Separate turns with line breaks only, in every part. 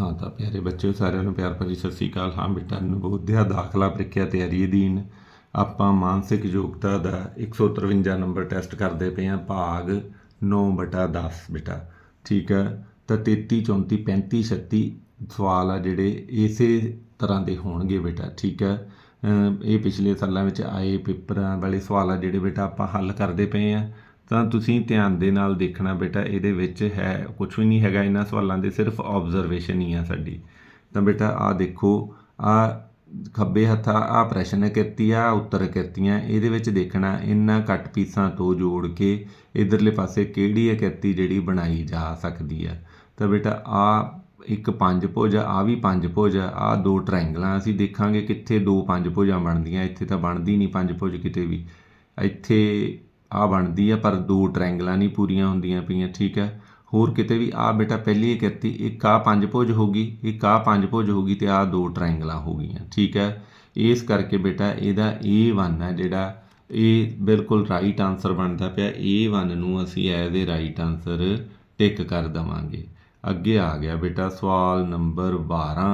ਹਾਂ ਤਾਂ ਪਿਆਰੇ ਬੱਚਿਓ, ਸਾਰਿਆਂ ਨੂੰ ਪਿਆਰ ਭਰੀ ਸਤਿ ਸ੍ਰੀ ਅਕਾਲ। ਹਾਂ ਬੇਟਾ ਨਵੋਦਿਆ ਦਾਖਲਾ ਪ੍ਰੀਖਿਆ ਤਿਆਰੀ ਅਧੀਨ ਆਪਾਂ ਮਾਨਸਿਕ ਯੋਗਤਾ ਦਾ 153 ਨੰਬਰ ਟੈਸਟ ਕਰਦੇ ਪਏ ਹਾਂ, ਭਾਗ 9 ਬਟਾ 10 ਬੇਟਾ। ਠੀਕ ਹੈ? ਤਾਂ 33 34 35 36 ਸਵਾਲ ਆ ਜਿਹੜੇ ਇਸੇ ਤਰ੍ਹਾਂ ਦੇ ਹੋਣਗੇ ਬੇਟਾ, ਠੀਕ ਹੈ? ਇਹ ਪਿਛਲੇ ਸਾਲਾਂ ਵਿੱਚ ਆਏ ਪੇਪਰਾਂ ਵਾਲੇ ਸਵਾਲ ਆ ਜਿਹੜੇ ਬੇਟਾ ਆਪਾਂ ਹੱਲ ਕਰਦੇ ਪਏ ਆ ਤਾਂ ਤੁਸੀਂ ਧਿਆਨ ਦੇ ਨਾਲ ਦੇਖਣਾ ਬੇਟਾ, ਇਹਦੇ ਵਿੱਚ ਹੈ ਕੁਝ ਵੀ ਨਹੀਂ ਹੈਗਾ। ਇਹਨਾਂ ਸਵਾਲਾਂ ਦੇ ਸਿਰਫ ਆਬਜ਼ਰਵੇਸ਼ਨ ਹੀ ਆ ਸਾਡੀ। ਤਾਂ ਬੇਟਾ ਆ ਦੇਖੋ ਆ ਖੱਬੇ ਹੱਥ ਆ ਪ੍ਰਸ਼ਨ ਕਿਰਤੀ ਆ ਉੱਤਰ ਕਿਰਤੀਆਂ ਇਹਦੇ ਵਿੱਚ ਦੇਖਣਾ, ਇਹਨਾਂ ਕੱਟ ਪੀਸਾਂ ਤੋਂ ਜੋੜ ਕੇ ਇਧਰਲੇ ਪਾਸੇ ਕਿਹੜੀ ਕਿਰਤੀ ਜਿਹੜੀ ਬਣਾਈ ਜਾ ਸਕਦੀ ਆ। ਤਾਂ ਬੇਟਾ ਆ ਇੱਕ ਪੰਜ ਭੁਜ ਆ, ਆਹ ਵੀ ਪੰਜ ਭੁਜ ਆ, ਆਹ ਦੋ ਟ੍ਰਾਇੰਗਲਾਂ ਅਸੀਂ ਦੇਖਾਂਗੇ ਕਿੱਥੇ ਦੋ ਪੰਜ ਭੁਜਾਂ ਬਣਦੀਆਂ। ਇੱਥੇ ਤਾਂ ਬਣਦੀ ਨਹੀਂ ਪੰਜ ਭੁਜ ਕਿਤੇ ਵੀ। ਇੱਥੇ ਆ ਬਣਦੀ ਆ, ਪਰ ਦੋ ਟ੍ਰਾਇੰਗਲਾਂ ਨਹੀਂ ਪੂਰੀਆਂ ਹੁੰਦੀਆਂ ਪਈਆਂ, ਠੀਕ ਹੈ? ਹੋਰ ਕਿਤੇ ਵੀ ਆ ਬੇਟਾ ਪਹਿਲੀ ਕਿਰਤੀ ਇੱਕ ਆ ਪੰਜ ਭੁਜ ਹੋ ਗਈ, ਇੱਕ ਆ ਪੰਜ ਭੁਜ ਹੋ ਗਈ ਤੇ ਆ ਦੋ ਟ੍ਰਾਇੰਗਲਾਂ ਹੋ ਗਈਆਂ, ਠੀਕ ਹੈ? ਇਸ ਕਰਕੇ ਬੇਟਾ ਇਹਦਾ A1 ਹੈ ਜਿਹੜਾ ਇਹ ਬਿਲਕੁਲ ਰਾਈਟ ਆਨਸਰ ਬਣਦਾ ਪਿਆ। A1 ਨੂੰ ਅਸੀਂ as a right answer tick ਕਰ ਦਵਾਂਗੇ। ਅੱਗੇ ਆ ਗਿਆ ਬੇਟਾ ਸਵਾਲ ਨੰਬਰ 12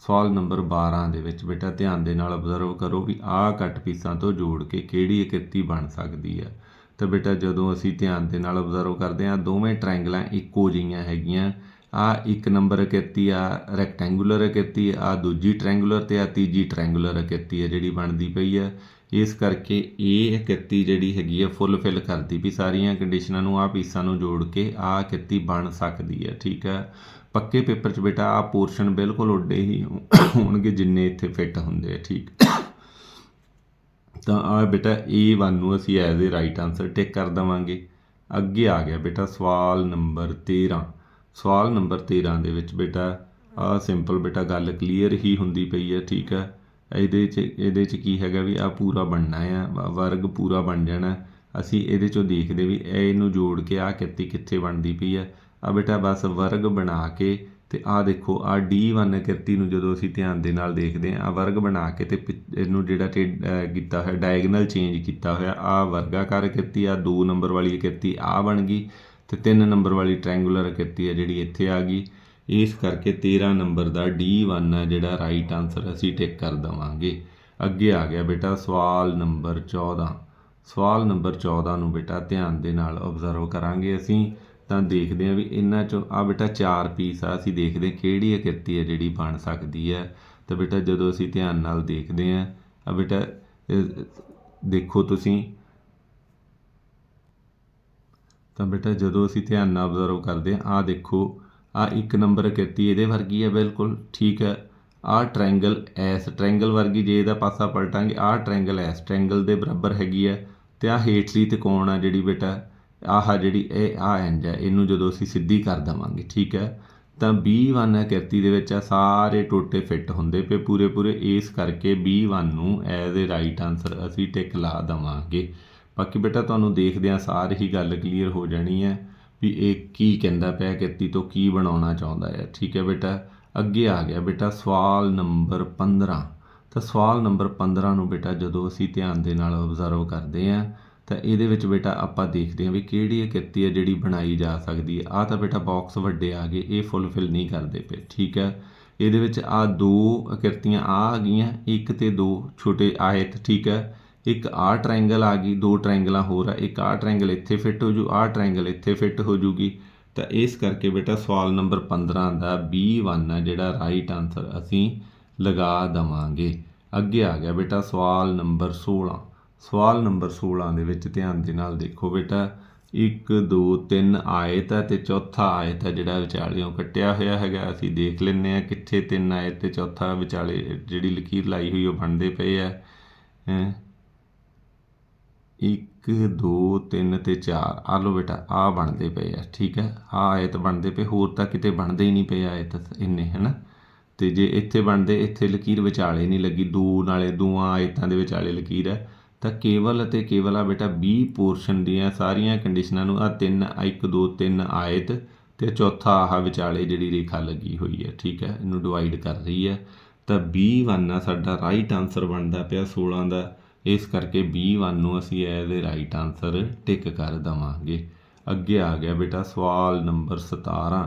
ਸਵਾਲ ਨੰਬਰ 12 ਦੇ ਵਿੱਚ ਬੇਟਾ ਧਿਆਨ ਦੇ ਨਾਲ ਅਬਜ਼ਰਵ ਕਰੋ ਵੀ ਆਹ ਕੱਟ ਪੀਸਾਂ ਤੋਂ ਜੋੜ ਕੇ ਕਿਹੜੀ ਕਿਰਤੀ ਬਣ ਸਕਦੀ ਹੈ। ਤਾਂ ਬੇਟਾ ਜਦੋਂ ਅਸੀਂ ਧਿਆਨ ਦੇ ਨਾਲ ਅਬਜ਼ਰਵ ਕਰਦੇ ਹਾਂ, ਦੋਵੇਂ ਟ੍ਰਾਇੰਗਲਾਂ ਇੱਕੋ ਜਿਹੀਆਂ ਹੈਗੀਆਂ। ਆ ਇੱਕ ਨੰਬਰ ਕਿਰਤੀ ਆ ਰੈਕਟੈਂਗੂਲਰ ਕਿਰਤੀ ਆ ਦੂਜੀ ਟ੍ਰਾਇੰਗੂਲਰ ਤੇ ਆ ਤੀਜੀ ਟ੍ਰਾਇੰਗੂਲਰ ਕਿਰਤੀ ਆ ਜਿਹੜੀ ਬਣਦੀ ਪਈ ਆ ਇਸ ਕਰਕੇ ਇਹ ਕਿਰਤੀ ਜਿਹੜੀ ਹੈਗੀ ਹੈ ਫੁੱਲਫਿਲ ਕਰਦੀ ਵੀ ਸਾਰੀਆਂ ਕੰਡੀਸ਼ਨਾਂ ਨੂੰ, ਆ ਪੀਸਾਂ ਨੂੰ ਜੋੜ ਕੇ ਆ ਕਿਰਤੀ ਬਣ ਸਕਦੀ ਹੈ, ਠੀਕ ਹੈ। ਪੱਕੇ ਪੇਪਰ 'ਚ ਬੇਟਾ ਆ ਪੋਰਸ਼ਨ ਬਿਲਕੁਲ ਉੱਡੇ ਹੀ ਹੋਣਗੇ ਜਿੰਨੇ ਇੱਥੇ ਫਿੱਟ ਹੁੰਦੇ ਆ, ਠੀਕ। ਤਾਂ ਆ ਬੇਟਾ A1 ਨੂੰ ਅਸੀਂ as a right answer tick ਕਰ ਦਵਾਂਗੇ। ਅੱਗੇ ਆ ਗਿਆ ਬੇਟਾ ਸਵਾਲ ਨੰਬਰ 13 ਸਵਾਲ ਨੰਬਰ 13 ਦੇ ਵਿੱਚ ਬੇਟਾ ਆ ਸਿੰਪਲ ਬੇਟਾ, ਗੱਲ ਕਲੀਅਰ ਹੀ ਹੁੰਦੀ ਪਈ ਹੈ, ਠੀਕ ਹੈ? ਇਹਦੇ 'ਚ ਇਹਦੇ 'ਚ ਕੀ ਹੈਗਾ ਵੀ ਆ ਪੂਰਾ ਬਣਨਾ ਆ ਵਰਗ ਪੂਰਾ ਬਣ ਜਾਣਾ। ਅਸੀਂ ਇਹਦੇ 'ਚੋਂ ਦੇਖਦੇ ਵੀ ਇਹ ਇਹਨੂੰ ਜੋੜ ਕੇ ਆ ਕਿੱਤੀ ਕਿੱਥੇ ਬਣਦੀ ਪਈ ਹੈ? ਆ ਬੇਟਾ ਬਸ ਵਰਗ ਬਣਾ ਕੇ ਤੇ ਆਹ ਦੇਖੋ, ਆ D1 ਕਿਰਤੀ ਨੂੰ ਜਦੋਂ ਅਸੀਂ ਧਿਆਨ ਦੇ ਨਾਲ ਦੇਖਦੇ ਆ ਵਰਗ ਬਣਾ ਕੇ ਤੇ ਇਹਨੂੰ ਜਿਹੜਾ ਤੇ ਕੀਤਾ ਹੋਇਆ ਡਾਇਗਨਲ ਚੇਂਜ ਕੀਤਾ ਹੋਇਆ, ਆ ਵਰਗਾਕਾਰ ਕਿਰਤੀ, ਆ 2 ਨੰਬਰ ਵਾਲੀ ਕਿਰਤੀ ਆ ਬਣ ਗਈ ਤੇ 3 ਨੰਬਰ ਵਾਲੀ ਟ੍ਰਾਇੰਗੂਲਰ ਕਿਰਤੀ ਆ ਜਿਹੜੀ ਇੱਥੇ ਆ ਗਈ। ਇਸ ਕਰਕੇ 13 ਨੰਬਰ ਦਾ D1 ਆ ਜਿਹੜਾ ਰਾਈਟ ਆਨਸਰ ਅਸੀਂ ਟਿਕ ਕਰ ਦਵਾਂਗੇ। ਅੱਗੇ ਆ ਗਿਆ ਬੇਟਾ ਸਵਾਲ ਨੰਬਰ 14 ਸਵਾਲ ਨੰਬਰ 14 ਨੂੰ ਬੇਟਾ ਧਿਆਨ ਦੇ ਨਾਲ ਆਬਜ਼ਰਵ ਕਰਾਂਗੇ ਅਸੀਂ। ਤਾਂ ਦੇਖਦੇ ਆ ਵੀ ਇਹਨਾਂ ਚੋਂ ਆ ਬੇਟਾ ਚਾਰ ਪੀਸ ਆ, ਅਸੀਂ ਦੇਖਦੇ ਕਿਹੜੀ ਆਕ੍ਰਿਤੀ ਹੈ ਜਿਹੜੀ ਬਣ ਸਕਦੀ ਹੈ। ਤਾਂ ਬੇਟਾ ਜਦੋਂ ਅਸੀਂ ਧਿਆਨ ਨਾਲ ਦੇਖਦੇ ਆ ਆ ਬੇਟਾ ਦੇਖੋ ਤੁਸੀਂ। ਤਾਂ ਬੇਟਾ ਜਦੋਂ ਅਸੀਂ ਧਿਆਨ ਨਾਲ ਆਬਜ਼ਰਵ ਕਰਦੇ ਆ ਆ ਦੇਖੋ ਆ ਇੱਕ ਨੰਬਰ ਕਿਰਤੀ ਇਹਦੇ ਵਰਗੀ ਹੈ, ਬਿਲਕੁਲ ਠੀਕ ਹੈ। ਆ ਟ੍ਰਾਇੰਗਲ ਐਸ ਟ੍ਰਾਇੰਗਲ ਵਰਗੀ ਜੇ ਇਹਦਾ ਪਾਸਾ ਪਲਟਾਂਗੇ ਆ ਟ੍ਰਾਇੰਗਲ ਐਸ ਟ੍ਰਾਇੰਗਲ ਦੇ ਬਰਾਬਰ ਹੈਗੀ ਹੈ। ਤੇ ਆ ਹੇਠਲੀ ਤਿਕੋਣ ਆ ਜਿਹੜੀ ਬੇਟਾ ਆਹ ਜਿਹੜੀ ਇਹ ਆ ਇੰਜ ਹੈ, ਇਹਨੂੰ ਜਦੋਂ ਅਸੀਂ ਸਿੱਧੀ ਕਰ ਦਵਾਂਗੇ, ਠੀਕ ਹੈ? ਤਾਂ B1 ਕਿਰਤੀ ਦੇ ਵਿੱਚ ਆ ਸਾਰੇ ਟੋਟੇ ਫਿੱਟ ਹੁੰਦੇ ਪਏ ਪੂਰੇ ਪੂਰੇ ਇਸ ਕਰਕੇ B1 ਨੂੰ ਐਜ਼ ਅ ਰਾਈਟ ਆਨਸਰ ਅਸੀਂ ਟਿਕ ਲਾ ਦਵਾਂਗੇ। ਬਾਕੀ ਬੇਟਾ, ਤੁਹਾਨੂੰ ਦੇਖਦਿਆਂ ਆ ਸਾਰੀ ਹੀ ਗੱਲ ਕਲੀਅਰ ਹੋ ਜਾਣੀ ਹੈ ਵੀ ਇਹ ਕੀ ਕਹਿੰਦਾ ਪਿਆ, ਕਿਰਤੀ ਤੋਂ ਕੀ ਬਣਾਉਣਾ ਚਾਹੁੰਦਾ ਹੈ। ਠੀਕ ਹੈ ਬੇਟਾ? ਅੱਗੇ ਆ ਗਿਆ ਬੇਟਾ, ਸਵਾਲ ਨੰਬਰ 15 ਤਾਂ ਸਵਾਲ ਨੰਬਰ 15 ਨੂੰ ਬੇਟਾ, ਜਦੋਂ ਅਸੀਂ ਧਿਆਨ ਦੇ ਨਾਲ ਆਬਜ਼ਰਵ ਕਰਦੇ ਆਂ ਤਾਂ ਇਹਦੇ ਵਿੱਚ ਬੇਟਾ ਆਪਾਂ ਦੇਖਦੇ ਹਾਂ ਵੀ ਕਿਹੜੀ ਕਿਰਤੀ ਹੈ ਜਿਹੜੀ ਬਣਾਈ ਜਾ ਸਕਦੀ ਹੈ। ਆ ਤਾਂ ਬੇਟਾ ਬਾਕਸ ਵੱਡੇ ਆ ਗਏ, ਇਹ ਫੁੱਲਫਿਲ ਨਹੀਂ ਕਰਦੇ ਪਏ, ਠੀਕ ਹੈ? ਇਹਦੇ ਵਿੱਚ ਆ ਦੋ ਕਿਰਤੀਆਂ ਆ ਆ ਗਈਆਂ, ਇੱਕ ਤੇ ਦੋ ਛੋਟੇ ਆਇਤ, ਠੀਕ ਹੈ? ਇੱਕ ਆ ਟ੍ਰਾਇੰਗਲ ਆ ਗਈ, ਦੋ ਟ੍ਰਾਇੰਗਲਾਂ ਹੋਰ ਆ, ਇੱਕ ਆ ਟ੍ਰਾਇੰਗਲ ਇੱਥੇ ਫਿੱਟ ਹੋ ਜੂ ਆ ਟ੍ਰਾਇੰਗਲ ਇੱਥੇ ਫਿੱਟ ਹੋ ਜੂਗੀ। ਤਾਂ ਇਸ ਕਰਕੇ ਬੇਟਾ ਸਵਾਲ ਨੰਬਰ 15 ਦਾ B1 ਹੈ ਜਿਹੜਾ ਰਾਈਟ ਆਨਸਰ ਅਸੀਂ ਲਗਾ ਦਵਾਂਗੇ। ਅੱਗੇ ਆ ਗਿਆ ਬੇਟਾ ਸਵਾਲ ਨੰਬਰ 16 ਸਵਾਲ ਨੰਬਰ 16 ਦੇ ਵਿੱਚ ਧਿਆਨ ਦੇ ਨਾਲ ਦੇਖੋ ਬੇਟਾ। 1 2 3 ਆਇਤ ਹੈ ਤੇ ਚੌਥਾ ਆਇਤ ਹੈ ਜਿਹੜਾ ਵਿਚਾਲਿਓਂ ਕੱਟਿਆ ਹੋਇਆ ਹੈਗਾ। ਅਸੀਂ ਦੇਖ ਲੈਂਦੇ ਆ ਕਿੱਥੇ ਤਿੰਨ ਆਇਤ ਤੇ ਚੌਥਾ ਵਿਚਾਲੇ ਜਿਹੜੀ ਲਕੀਰ ਲਾਈ ਹੋਈ ਉਹ ਬਣਦੇ ਪਏ ਆ ਹੈ? 1 2 3 ਤੇ 4 ਆ ਲੋ ਬੇਟਾ, ਆ ਬਣਦੇ ਪਏ ਆ ਠੀਕ ਹੈ? ਆ ਆਇਤ ਬਣਦੇ ਪਏ, ਹੋਰ ਤਾਂ ਕਿਤੇ ਬਣਦੇ ਹੀ ਨਹੀਂ ਪਏ ਆਇਤ ਇੰਨੇ, ਹੈਨਾ? ਤੇ ਜੇ ਇੱਥੇ ਬਣਦੇ, ਇੱਥੇ ਲਕੀਰ ਵਿਚਾਲੇ ਨਹੀਂ ਲੱਗੀ, ਦੋ ਨਾਲੇ ਦੋਆਂ ਆਇਤਾਂ ਦੇ ਵਿਚਾਲੇ ਲਕੀਰ ਹੈ। ਤਾਂ ਕੇਵਲ ਅਤੇ ਕੇਵਲ ਆ ਬੇਟਾ 20 ਪੋਰਸ਼ਨ ਦੀਆਂ ਸਾਰੀਆਂ ਕੰਡੀਸ਼ਨਾਂ ਨੂੰ ਆ 3 1 2 3 ਆਇਤ ਤੇ ਚੌਥਾ ਆਹ ਵਿਚਾਲੇ ਜਿਹੜੀ ਰੇਖਾ ਲੱਗੀ ਹੋਈ ਹੈ, ਠੀਕ ਹੈ, ਇਹਨੂੰ ਡਿਵਾਈਡ ਕਰ ਰਹੀ ਹੈ। ਤਾਂ B1 ਆ ਸਾਡਾ ਰਾਈਟ ਆਨਸਰ ਬਣਦਾ ਪਿਆ 16 ਦਾ, ਇਸ ਕਰਕੇ B1 ਨੂੰ ਅਸੀਂ as a right answer tick ਕਰ ਦਵਾਂਗੇ। ਅੱਗੇ ਆ ਗਿਆ ਬੇਟਾ ਸਵਾਲ ਨੰਬਰ 17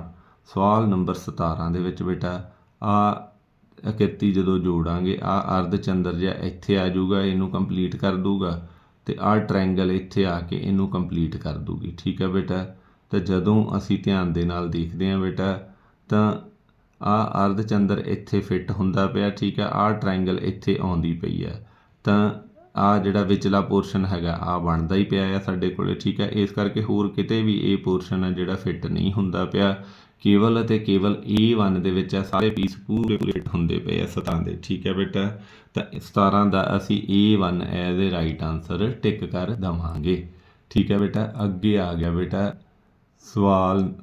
ਸਵਾਲ ਨੰਬਰ 17 ਦੇ ਵਿੱਚ ਬੇਟਾ ਆ ਅਕਿਰਤੀ ਜਦੋਂ ਜੋੜਾਂਗੇ ਆ ਅਰਧ ਚੰਦਰ ਜਿਹਾ ਇੱਥੇ ਆ ਜਾਊਗਾ, ਇਹਨੂੰ ਕੰਪਲੀਟ ਕਰ ਦੂਗਾ ਤੇ ਆ ਟ੍ਰਾਇੰਗਲ ਇੱਥੇ ਆ ਕੇ ਇਹਨੂੰ ਕੰਪਲੀਟ ਕਰ ਦੂਗੀ ਠੀਕ ਹੈ ਬੇਟਾ? ਤਾਂ ਜਦੋਂ ਅਸੀਂ ਧਿਆਨ ਦੇ ਨਾਲ ਦੇਖਦੇ ਹਾਂ ਬੇਟਾ, ਤਾਂ ਆ ਅਰਧ ਚੰਦਰ ਇੱਥੇ ਫਿੱਟ ਹੁੰਦਾ ਪਿਆ, ਠੀਕ ਹੈ? ਆ ਟ੍ਰਾਇੰਗਲ ਇੱਥੇ ਆਉਂਦੀ ਪਈ ਹੈ। ਤਾਂ ਆ ਜਿਹੜਾ ਵਿਚਲਾ ਪੋਰਸ਼ਨ ਹੈਗਾ ਆ ਬਣਦਾ ਹੀ ਪਿਆ ਆ ਸਾਡੇ ਕੋਲੇ, ਠੀਕ ਹੈ? ਇਸ ਕਰਕੇ ਹੋਰ ਕਿਤੇ ਵੀ ਇਹ ਪੋਰਸ਼ਨ ਹੈ ਜਿਹੜਾ ਫਿੱਟ ਨਹੀਂ ਹੁੰਦਾ ਪਿਆ। ਕੇਵਲ ਅਤੇ ਕੇਵਲ A1 ਦੇ ਵਿੱਚ ਆ ਸਾਰੇ ਪੀਸ ਪੂਰੇ ਪੂਰੇ ਹੁੰਦੇ ਪਏ ਆ 17 ਦੇ, ਠੀਕ ਹੈ ਬੇਟਾ? ਤਾਂ 17 ਦਾ ਅਸੀਂ A1 as a right answer tick ਕਰ ਦਵਾਂਗੇ। ਠੀਕ ਹੈ ਬੇਟਾ? ਅੱਗੇ ਆ ਗਿਆ ਬੇਟਾ। ਸਵਾਲ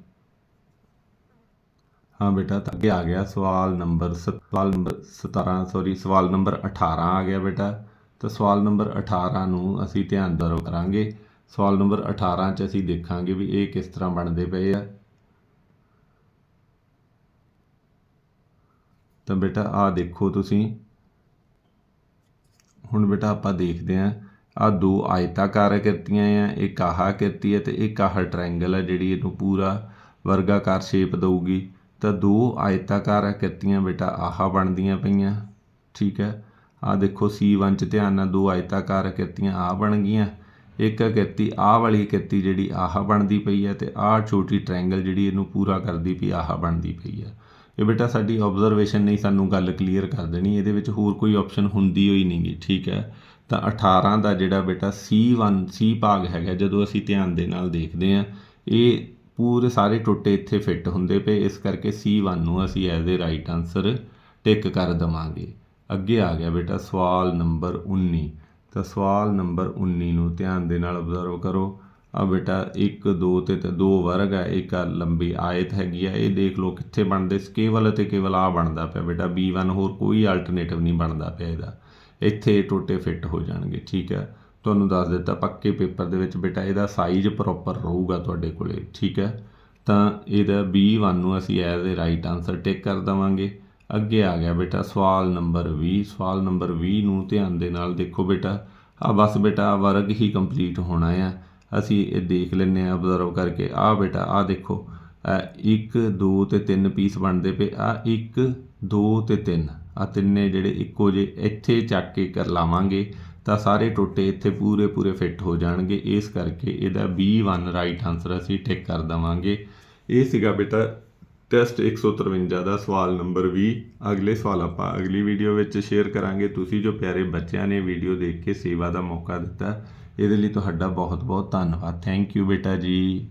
ਹਾਂ ਬੇਟਾ, ਤਾਂ ਅੱਗੇ ਆ ਗਿਆ ਸਵਾਲ ਨੰਬਰ ਸਵਾਲ ਨੰਬਰ 17 ਸੌਰੀ ਸਵਾਲ ਨੰਬਰ 18 ਆ ਗਿਆ ਬੇਟਾ। ਤਾਂ ਸਵਾਲ ਨੰਬਰ 18 ਨੂੰ ਅਸੀਂ ਧਿਆਨ ਦਰੋ ਕਰਾਂਗੇ। ਸਵਾਲ ਨੰਬਰ 18 ਚ ਅਸੀਂ ਦੇਖਾਂਗੇ ਵੀ ਇਹ ਕਿਸ ਤਰ੍ਹਾਂ ਬਣਦੇ ਪਏ ਆ। ਤਾਂ ਬੇਟਾ ਆ ਦੇਖੋ ਤੁਸੀਂ। ਹੁਣ ਬੇਟਾ ਆਪਾਂ ਦੇਖਦੇ ਆਂ ਆ ਦੋ ਆਇਤਾਕਾਰ ਕਿਰਤੀਆਂ ਆ, ਇੱਕ ਆਹਾ ਕਿਰਤੀ ਹੈ ਤੇ ਇੱਕ ਆਹ ਟ੍ਰਾਇੰਗਲ ਹੈ ਜਿਹੜੀ ਇਹਨੂੰ ਪੂਰਾ ਵਰਗਾਕਾਰ ਸ਼ੇਪ ਦਊਗੀ। ਤਾਂ ਦੋ ਆਇਤਾਕਾਰ ਕਿਰਤੀਆਂ ਬੇਟਾ, ਆਹਾ ਬਣਦੀਆਂ ਪਈਆਂ, ਠੀਕ ਹੈ। ਆ ਦੇਖੋ C1 ਚ ਧਿਆਨ ਨਾਲ ਦੋ ਆਇਤਾਕਾਰ ਕਿਰਤੀਆਂ ਆ ਬਣ ਗਈਆਂ। ਇੱਕ ਕਿਰਤੀ ਆਹ ਵਾਲੀ ਆਕ੍ਰਿਤੀ ਜਿਹੜੀ ਆਹ ਬਣਦੀ ਪਈ ਹੈ ਤੇ ਆਹ ਛੋਟੀ ਟ੍ਰਾਇੰਗਲ ਜਿਹੜੀ ਇਹਨੂੰ ਪੂਰਾ ਕਰਦੀ ਪਈ, ਆਹ ਬਣਦੀ ਪਈ ਹੈ। ਇਹ ਬੇਟਾ ਸਾਡੀ ਆਬਜ਼ਰਵੇਸ਼ਨ ਨਹੀਂ ਸਾਨੂੰ ਗੱਲ ਕਲੀਅਰ ਕਰ ਦੇਣੀ, ਇਹਦੇ ਵਿੱਚ ਹੋਰ ਕੋਈ ਆਪਸ਼ਨ ਹੁੰਦੀ ਹੋਈ ਨਹੀਂਗੀ ਠੀਕ ਹੈ? ਤਾਂ 18 ਦਾ ਜਿਹੜਾ ਬੇਟਾ C1 C ਭਾਗ ਹੈਗਾ, ਜਦੋਂ ਅਸੀਂ ਧਿਆਨ ਦੇ ਨਾਲ ਦੇਖਦੇ ਹਾਂ, ਇਹ ਪੂਰੇ ਸਾਰੇ ਟੁੱਟੇ ਇੱਥੇ ਫਿੱਟ ਹੁੰਦੇ ਪਏ, ਇਸ ਕਰਕੇ C1 ਨੂੰ ਅਸੀਂ as a right answer tick ਕਰ ਦਵਾਂਗੇ। ਅੱਗੇ ਆ ਗਿਆ ਬੇਟਾ ਸਵਾਲ ਨੰਬਰ 19 ਤਾਂ ਸਵਾਲ ਨੰਬਰ 19 ਨੂੰ ਧਿਆਨ ਦੇ ਨਾਲ ਅਬਜ਼ਰਵ ਕਰੋ। ਆ ਬੇਟਾ 1 2 ਤੇ ਤੇ ਦੋ ਵਰਗ ਹੈ ਇੱਕ ਆ ਲੰਬੀ ਆਇਤ ਹੈਗੀ ਆ, ਇਹ ਦੇਖ ਲਓ ਕਿੱਥੇ ਬਣਦੇ ਕੇਵਲ ਅਤੇ ਕੇਵਲ ਆ ਬਣਦਾ ਪਿਆ ਬੇਟਾ B1 ਹੋਰ ਕੋਈ ਅਲਟਰਨੇਟਿਵ ਨਹੀਂ ਬਣਦਾ ਪਿਆ ਇਹਦਾ। ਇੱਥੇ ਟੋਟੇ ਫਿੱਟ ਹੋ ਜਾਣਗੇ, ਠੀਕ ਹੈ ਤੁਹਾਨੂੰ ਦੱਸ ਦਿੱਤਾ ਪੱਕੇ ਪੇਪਰ ਦੇ ਵਿੱਚ ਬੇਟਾ ਇਹਦਾ ਸਾਈਜ਼ ਪ੍ਰੋਪਰ ਰਹੂਗਾ ਤੁਹਾਡੇ ਕੋਲੇ, ਠੀਕ ਹੈ ਤਾਂ ਇਹਦਾ B1 ਨੂੰ ਅਸੀਂ as a right answer tick ਕਰ ਦਵਾਂਗੇ। ਅੱਗੇ ਆ ਗਿਆ ਬੇਟਾ ਸਵਾਲ ਨੰਬਰ 20 ਸਵਾਲ ਨੰਬਰ 20 ਨੂੰ ਧਿਆਨ ਦੇ ਨਾਲ ਦੇਖੋ ਬੇਟਾ। ਆ ਬਸ ਬੇਟਾ ਵਰਗ ਹੀ ਕੰਪਲੀਟ ਹੋਣਾ ਆ। ਅਸੀਂ ਇਹ ਦੇਖ ਲੈਂਦੇ ਆ ਅਬਜ਼ਰਵ ਕਰਕੇ ਆ ਬੇਟਾ ਆ ਦੇਖੋ 1 2 ਤੇ 3 ਪੀਸ ਬਣਦੇ ਪਏ ਆ 1 2 ਤੇ 3 ਆ ਤਿੰਨੇ ਜਿਹੜੇ ਇੱਕੋ ਜੇ ਇੱਥੇ ਚੱਕ ਕੇ ਕਰ ਲਾਵਾਂਗੇ, ਤਾਂ ਸਾਰੇ ਟੋਟੇ, ਇੱਥੇ ਪੂਰੇ ਪੂਰੇ ਫਿੱਟ ਹੋ ਜਾਣਗੇ, ਇਸ ਕਰਕੇ ਇਹਦਾ B1 ਰਾਈਟ ਆਨਸਰ ਅਸੀਂ ਟਿਕ ਕਰ ਦਵਾਂਗੇ। ਇਹ ਸੀਗਾ ਬੇਟਾ ਟੈਸਟ 153 ਦਾ ਸਵਾਲ ਨੰਬਰ 20 ਅਗਲੇ ਸਵਾਲ ਆਪਾਂ ਅਗਲੀ ਵੀਡੀਓ ਵਿੱਚ ਸ਼ੇਅਰ ਕਰਾਂਗੇ। ਤੁਸੀਂ ਜੋ ਪਿਆਰੇ ਬੱਚਿਆਂ ਨੇ ਵੀਡੀਓ ਦੇਖ ਕੇ ਸੇਵਾ ਦਾ ਮੌਕਾ ਦਿੱਤਾ ਇਹਦੇ ਲਈ ਤੁਹਾਡਾ ਬਹੁਤ ਬਹੁਤ ਧੰਨਵਾਦ। ਥੈਂਕ ਯੂ ਬੇਟਾ ਜੀ।